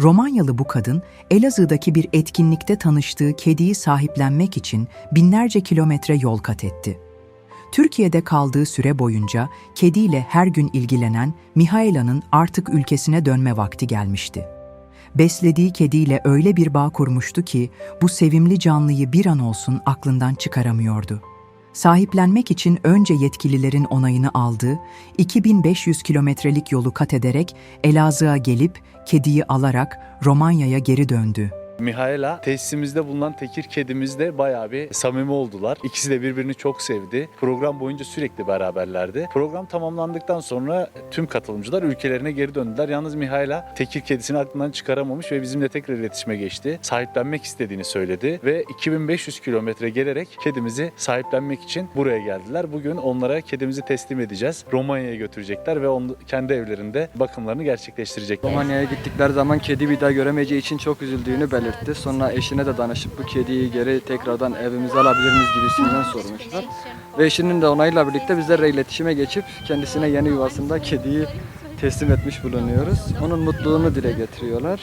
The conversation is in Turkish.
Romanyalı bu kadın, Elazığ'daki bir etkinlikte tanıştığı kediyi sahiplenmek için binlerce kilometre yol kat etti. Türkiye'de kaldığı süre boyunca kediyle her gün ilgilenen Mihaila'nın artık ülkesine dönme vakti gelmişti. Beslediği kediyle öyle bir bağ kurmuştu ki bu sevimli canlıyı bir an olsun aklından çıkaramıyordu. Sahiplenmek için önce yetkililerin onayını aldı, 2500 kilometrelik yolu kat ederek Elazığ'a gelip kediyi alarak Romanya'ya geri döndü. Mihaela tesisimizde bulunan tekir kedimizle bayağı bir samimi oldular. İkisi de birbirini çok sevdi. Program boyunca sürekli beraberlerdi. Program tamamlandıktan sonra tüm katılımcılar ülkelerine geri döndüler. Yalnız Mihaela tekir kedisini aklından çıkaramamış ve bizimle tekrar iletişime geçti. Sahiplenmek istediğini söyledi ve 2500 kilometre gelerek kedimizi sahiplenmek için buraya geldiler. Bugün onlara kedimizi teslim edeceğiz. Romanya'ya götürecekler ve onu, kendi evlerinde bakımlarını gerçekleştirecekler. Romanya'ya gittikleri zaman kedi bir daha göremeyeceği için çok üzüldüğünü belirtti. Sonra eşine de danışıp bu kediyi geri tekrardan evimize alabilir miyiz gibisinden sormuşlar. Ve eşinin de onayla birlikte bizlerle iletişime geçip kendisine yeni yuvasında kediyi teslim etmiş bulunuyoruz. Onun mutluluğunu dile getiriyorlar.